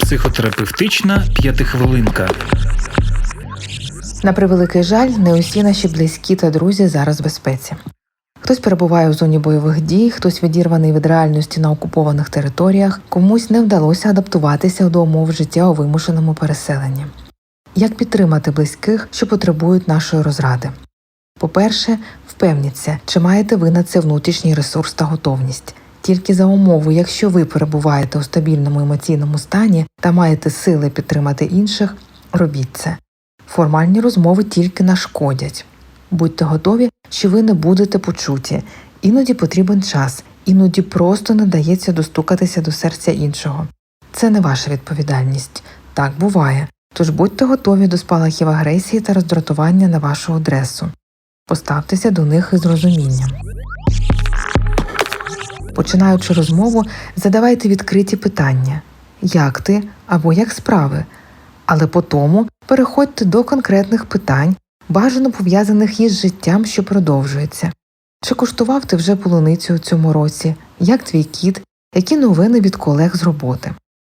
Психотерапевтична п'ятихвилинка. На превеликий жаль, не усі наші близькі та друзі зараз в безпеці. Хтось перебуває у зоні бойових дій, хтось відірваний від реальності на окупованих територіях, комусь не вдалося адаптуватися до умов життя у вимушеному переселенні. Як підтримати близьких, що потребують нашої розради? По-перше, впевніться, чи маєте ви на це внутрішній ресурс та готовність. Тільки за умови, якщо ви перебуваєте у стабільному емоційному стані та маєте сили підтримати інших, робіть це. Формальні розмови тільки нашкодять. Будьте готові, що ви не будете почуті. Іноді потрібен час, іноді просто не дається достукатися до серця іншого. Це не ваша відповідальність. Так буває. Тож будьте готові до спалахів агресії та роздратування на вашу адресу. Поставтеся до них із розумінням. Починаючи розмову, задавайте відкриті питання як ти або як справи, але по тому переходьте до конкретних питань, бажано пов'язаних із життям, що продовжується. Чи куштував ти вже полуницю у цьому році? Як твій кіт? Які новини від колег з роботи?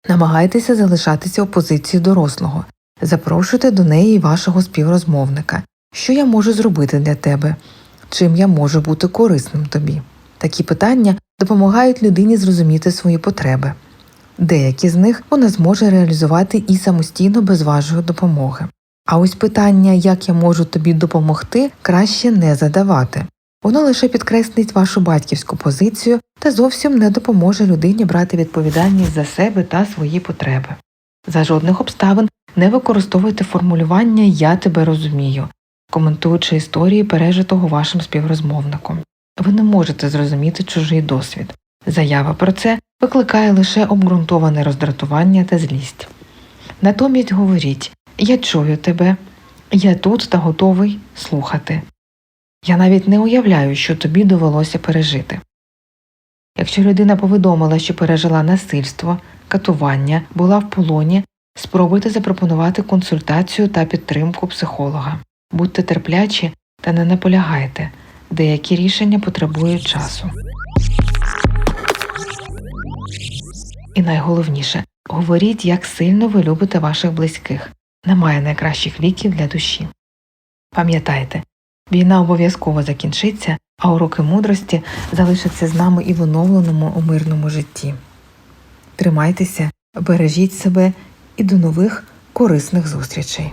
Намагайтеся залишатися у позиції дорослого. Запрошуйте до неї вашого співрозмовника. Що я можу зробити для тебе? Чим я можу бути корисним тобі? Такі питання допомагають людині зрозуміти свої потреби. Деякі з них вона зможе реалізувати і самостійно без вашої допомоги. А ось питання, як я можу тобі допомогти, краще не задавати. Воно лише підкреслить вашу батьківську позицію та зовсім не допоможе людині брати відповідальність за себе та свої потреби. За жодних обставин не використовуйте формулювання Я тебе розумію, коментуючи історії пережитого вашим співрозмовником. Ви не можете зрозуміти чужий досвід. Заява про це викликає лише обґрунтоване роздратування та злість. Натомість говоріть Я чую тебе, я тут та готовий слухати. Я навіть не уявляю, що тобі довелося пережити. Якщо людина повідомила, що пережила насильство, катування, була в полоні, спробуйте запропонувати консультацію та підтримку психолога. Будьте терплячі та не наполягайте. Деякі рішення потребують часу. І найголовніше говоріть, як сильно ви любите ваших близьких. Немає найкращих ліків для душі. Пам'ятайте, війна обов'язково закінчиться, а уроки мудрості залишаться з нами і в оновленому у мирному житті. Тримайтеся, бережіть себе і до нових корисних зустрічей.